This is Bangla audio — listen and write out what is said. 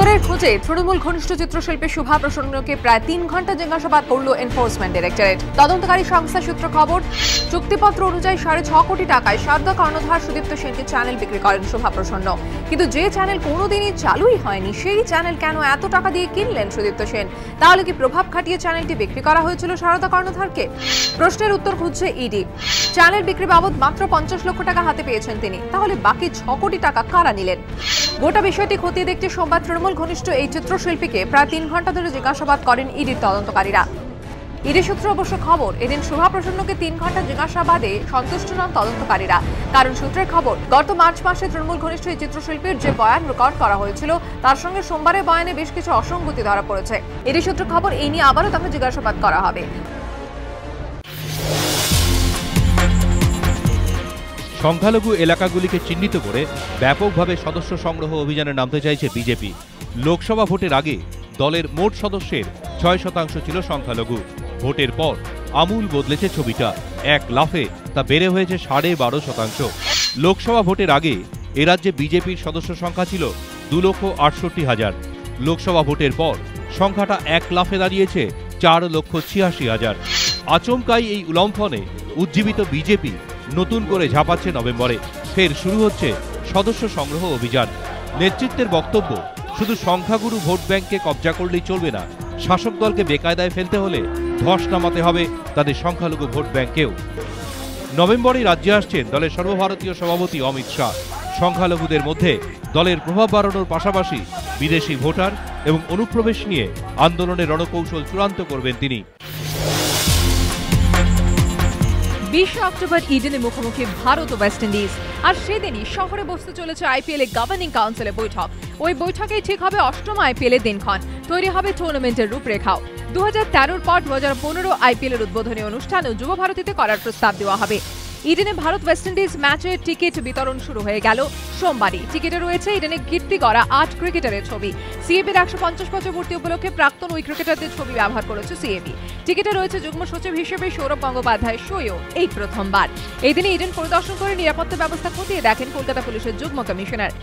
উত্তরের খোঁজে তৃণমূল ঘনিষ্ঠ চিত্রশিল্পী শুভা প্রসন্নকে প্রায় তিন ঘণ্টা জিজ্ঞাসাবাদ করল এনফোর্সমেন্ট ডিরেক্টরেট তদন্তকারী সংস্থা সূত্র খবর, চুক্তিপত্র অনুযায়ী সাড়ে ছ কোটি টাকায় সাদ্য কর্ণধার সুদীপ্ত সেনকে চ্যানেল বিক্রি করেন শুভা প্রসন্ন। কিন্তু যে চ্যানেল কোনোদিনই চালুই হয়নি, সেই চ্যানেল কেন এত টাকা দিয়ে কিনলেন সুদীপ্ত সেন? তাহলে কি প্রভাব খাটিয়ে চ্যানেলটি বিক্রি করা হয়েছিল সারদা কর্ণধারকে? প্রশ্নের উত্তর খুঁজছে ইডি চ্যানেল বিক্রি বাবদ মাত্র পঞ্চাশ লক্ষ টাকা হাতে পেয়েছেন তিনি। তাহলে বাকি ছ কোটি টাকা কারা নিলেন? গোটা বিষয়টি খতিয়ে দেখতে সোমবার তৃণমূল ঘনিষ্ঠ এই চিত্রশিল্পীকে প্রায় তিন ঘণ্টা ধরে জিজ্ঞাসাবাদ করেন ইডির তদন্তকারীরা। ইডি সূত্রে অবশ্য খবর, এদিন শোভা প্রসন্নকে তিন ঘণ্টা জিজ্ঞাসাবাদে সন্তুষ্ট নন তদন্তকারীরা। কারণ সূত্রের খবর, গত মার্চ মাসে তৃণমূল ঘনিষ্ঠ এই চিত্রশিল্পীর যে বয়ান রেকর্ড করা হয়েছিল, তার সঙ্গে সোমবারের বয়ানে বেশ কিছু অসঙ্গতি ধরা পড়েছে। ইডি সূত্র খবর, এই নিয়ে আবারও তাকে জিজ্ঞাসাবাদ করা হবে। সংখ্যালঘু এলাকাগুলিকে চিহ্নিত করে ব্যাপকভাবে সদস্য সংগ্রহ অভিযানে নামতে চাইছে বিজেপি। লোকসভা ভোটের আগে দলের মোট সদস্যের ছয় শতাংশ ছিল সংখ্যালঘু। ভোটের পর আমূল বদলেছে ছবিটা। এক লাফে তা বেড়ে হয়েছে সাড়ে বারো শতাংশ। লোকসভা ভোটের আগে এ রাজ্যে বিজেপির সদস্য সংখ্যা ছিল দু লক্ষ আটষট্টি হাজার। লোকসভা ভোটের পর সংখ্যাটা এক লাফে দাঁড়িয়েছে চার লক্ষ ছিয়াশি হাজার। আচমকাই এই উলম্ফনে উজ্জীবিত বিজেপি নতুন করে ঝাঁপাচ্ছে নভেম্বরে। ফের শুরু হচ্ছে সদস্য সংগ্রহ অভিযান। নেতৃত্বের বক্তব্য শুধু সংখ্যাগুরু ভোট ব্যাংকে কবজা করলেই চলবে না। শাসক দলকে বেকায়দায় ফেলতে হলে ধস নামাতে হবে তাদের সংখ্যালঘু ভোট ব্যাংকেও নভেম্বরে রাজ্যে আসছেন দলের সর্বভারতীয় সভাপতি অমিত শাহ। সংখ্যালঘুদের মধ্যে দলের প্রভাব বাড়ানোর পাশাপাশি বিদেশি ভোটার এবং অনুপ্রবেশ নিয়ে আন্দোলনের রণকৌশল চূড়ান্ত করবেন তিনি। বিশে অক্টোবর ইডেনে মুখোমুখি ভারত ও ওয়েস্ট ইন্ডিজ। আর সেদিনই শহরে বসতে চলেছে আইপিএল এর গভর্নিং কাউন্সিলের বৈঠক। ওই বৈঠকেই ঠিক হবে অষ্টম আইপিএল এর দিনক্ষণ। তৈরি হবে টুর্নামেন্টের রূপরেখাও। দু হাজার তেরোর পর দু হাজার পনেরো আইপিএল এর উদ্বোধনী অনুষ্ঠান যুব ভারতীতে করার প্রস্তাব দেওয়া হবে। ইডেনে ভারত ওয়েস্ট ইন্ডিজ ম্যাচের টিকিট বিতরণ শুরু হয়ে গেল সোমবারই। টিকিটে রয়েছে ইডেনে কীর্তি করা আট ক্রিকেটারের ছবি। সিএবির একশো পঞ্চাশ বছর পূর্তি উপলক্ষে প্রাক্তন ওই ক্রিকেটারদের ছবি ব্যবহার করেছে সিএবি। টিকিটে রয়েছে যুগ্ম সচিব হিসেবে সৌরভ গঙ্গোপাধ্যায় সইও এই প্রথমবার। এই দিনে ইডেন পরিদর্শন করে নিরাপত্তা ব্যবস্থা খতিয়ে দেখেন কলকাতা পুলিশের যুগ্ম কমিশনার।